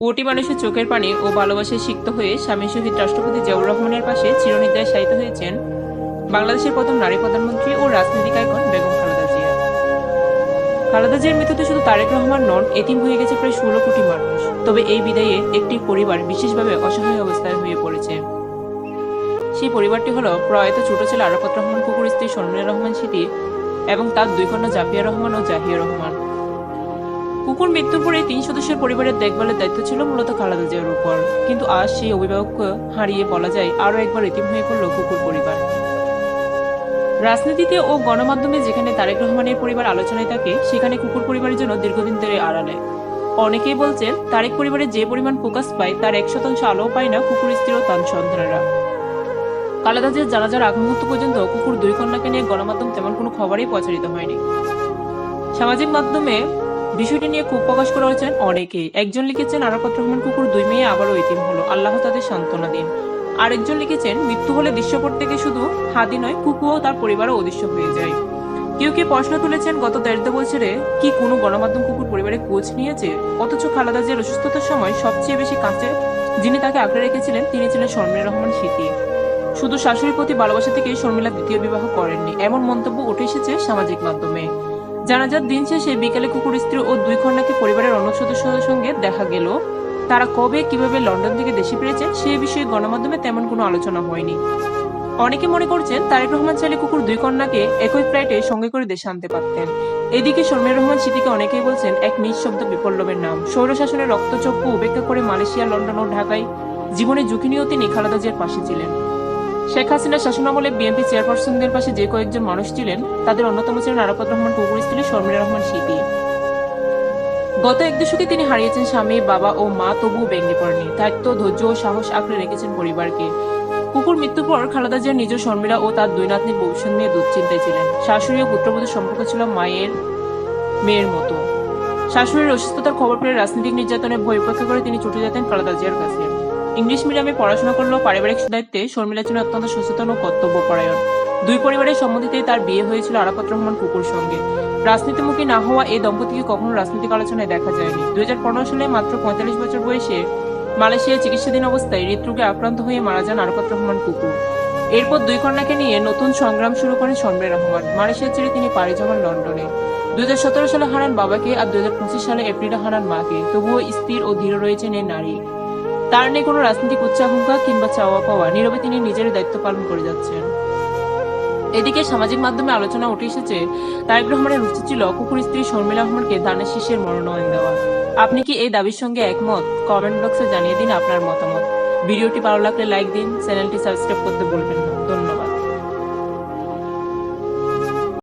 কোটি মানুষের চোখের পানি ও ভালোবাসায় সিক্ত হয়ে স্বামী শহীদ রাষ্ট্রপতি জিয়াউর রহমানের পাশে চিরনিদ্রায় শায়িত হয়েছেন বাংলাদেশের প্রথম নারী প্রধানমন্ত্রী ও রাজনৈতিক আইকন বেগম খালেদা জিয়া। খালেদা জিয়ার মৃত্যুতে শুধু তারেক রহমান নন, এতিম হয়ে গেছে প্রায় ষোলো কোটি মানুষ। তবে এই বিদায়ে একটি পরিবার বিশেষভাবে অসহায় অবস্থায় হয়ে পড়েছে। সেই পরিবারটি হলো প্রয়াত ছোট ছেলে আরাফাত রহমান, কুকুর স্ত্রী শর্মিলা রহমান স্মৃতি এবং তার দুই কন্যা জাফিয়া রহমান ও জাহিয়া রহমান। কুকুর মৃত্যুর পরে তিন সদস্যের পরিবারের দেখভালের দায়িত্ব ছিল মূলত খালেদা জিয়ার উপর। কিন্তু আজ সেই অভিভাবককে হারিয়ে বলা যায় আরও একবার এতিম হয়ে পড়ল কুকুর পরিবার। রাজনীতিতে ও গণমাধ্যমে যেখানে তারেক রহমানের পরিবার আলোচনায় থাকে, সেখানে কুকুর পরিবারের জন্য দীর্ঘদিন ধরে আড়ালে। অনেকেই বলছেন, তারেক পরিবারে যে পরিমাণ ফোকাস পায়, তার এক শতাংশ আলো পায় না কুকুর স্ত্রী ও তার সন্তানেরা। খালেদা জিয়ার জানাজার আগ মুহূর্ত পর্যন্ত কুকুর দুই কন্যাকে নিয়ে গণমাধ্যম তেমন কোনো খবরই প্রচারিত হয়নি। সামাজিক মাধ্যমে বিষয়টি নিয়ে খুব প্রকাশ করা হয়েছেন অনেকেই। একজন লিখেছেন, আরাফাত রহমান কুকুর দুই মেয়ে, আবারও এতিম হলো। আল্লাহ তাদের সান্ত্বনা দিন। আরেকজন লিখেছেন, মৃত্যু হলে দৃশ্যপট থেকে শুধু হাতি নয়, কুকুরও তার পরিবারও অদৃশ্য হয়ে যায়। কেউ কেউ প্রশ্ন তুলেছেন, গত দেড় বছরে কি কোনো গণমাধ্যম কুকুর পরিবারে কোচ নিয়েছে? অথচ খালাদা জিয়ার অসুস্থতার সময় সবচেয়ে বেশি কাছে যিনি তাকে আঁকড়ে রেখেছিলেন, তিনি ছিলেন শর্মিলা রহমান স্মৃতি শুধু শাশুড়ির প্রতি ভালোবাসা থেকে শর্মিলা দ্বিতীয় বিবাহ করেননি। এমন মন্তব্য উঠে এসেছে সামাজিক মাধ্যমে। জানাজার দিন শেষে বিকেলে কুকুর স্ত্রী ও দুই কন্যাকে পরিবারের অন্য সদস্যদের সঙ্গে দেখা গেল। তারা কবে, কীভাবে লন্ডন থেকে দেশে ফিরেছেন, সে বিষয়ে গণমাধ্যমে তেমন কোনো আলোচনা হয়নি। অনেকে মনে করছেন, তারেক রহমান চাইলে কুকুর দুই কন্যাকে একই ফ্লাইটে সঙ্গে করে দেশে আনতে পারতেন। এদিকে শর্মিলা রহমান স্মৃতিকে অনেকেই বলছেন, এক নিঃশব্দ বিপ্লবের নাম। স্বৈরশাসনের রক্তচক্ষু উপেক্ষা করে মালয়েশিয়া, লন্ডন ও ঢাকায় জীবনে ঝুঁকি নিয়েও তিনি খালেদা জিয়ার পাশে ছিলেন। শেখ হাসিনার শাসনামলে বিএনপি চেয়ারপারসনদের পাশে যে কয়েকজন মানুষ ছিলেন, তাদের অন্যতম ছিলেন আরাফাত রহমান কুকুর স্ত্রী শর্মিলা রহমান স্মৃতি গত এক দশকে তিনি হারিয়েছেন স্বামী, বাবা ও মা তবুও ভেঙে পড়েনি দায়িত্ব, ধৈর্য ও সাহস আঁকড়ে রেখেছেন পরিবারকে। কুকুর মৃত্যুর পর খালেদা জিয়ার নিজ শর্মিলা ও তার দুই নাতনির ভবিষ্যৎ নিয়ে দুশ্চিন্তায় ছিলেন। শাশুড়ি ও পুত্রবধূর সম্পর্ক ছিল মায়ের, মেয়ের মতো। শাশুড়ির অসুস্থতার খবর পেয়ে রাজনৈতিক নির্যাতনের ভয় উপেক্ষা করে তিনি ছুটে যেতেন খালেদা জিয়ার কাছে। ইংলিশ মিডিয়ামে পড়াশোনা করলেও পারিবারিক দায়িত্বে শর্মিলা ছিলেন অত্যন্ত সচেতন ও কর্তব্যপরায়ণ। দুই পরিবারের সম্মতিতেই তার বিয়ে হয়েছিল আরাফাত রহমান কুকুর সঙ্গে। রাজনীতিমুখী না হওয়া এই দম্পতিকে কখনো রাজনৈতিক আলোচনায় দেখা যায়নি। দুই সালে মাত্র পঁয়তাল্লিশ বছর বয়সে মালয়েশিয়ায় চিকিৎসাধীন অবস্থায় হৃদরোগে আক্রান্ত হয়ে মারা যান আরাফাত রহমান কুকুর। এরপর দুই কন্যাকে নিয়ে নতুন সংগ্রাম শুরু করেন শর্মিলা রহমান। মালয়েশিয়া ছেড়ে তিনি পাড়ি জমান লন্ডনে। দু হাজার সতেরো সালে হারান বাবাকে আর দুই হাজার পঁচিশ সালে এপ্রিলে হারান মাকে। তবুও স্থির ও দৃঢ় রয়েছেন এই নারী। তার নেই কোনো রাজনৈতিক উচ্চাকাঙ্ক্ষা কিংবা চাওয়া পাওয়া নীরবে তিনি নিজের দায়িত্ব পালন করে যাচ্ছেন। এদিকে সামাজিক মাধ্যমে আলোচনা উঠে এসেছে, তারেক রহমানের উচিত ছিল কুকুর স্ত্রী শর্মিলা রহমানকে দানের শিষ্যের মনোনয়ন দেওয়া। আপনি কি এই দাবির সঙ্গে একমত? কমেন্ট বক্সে জানিয়ে দিন আপনার মতামত। ভিডিওটি ভালো লাগলে লাইক দিন, চ্যানেলটি সাবস্ক্রাইব করতে বলবেন না। ধন্যবাদ।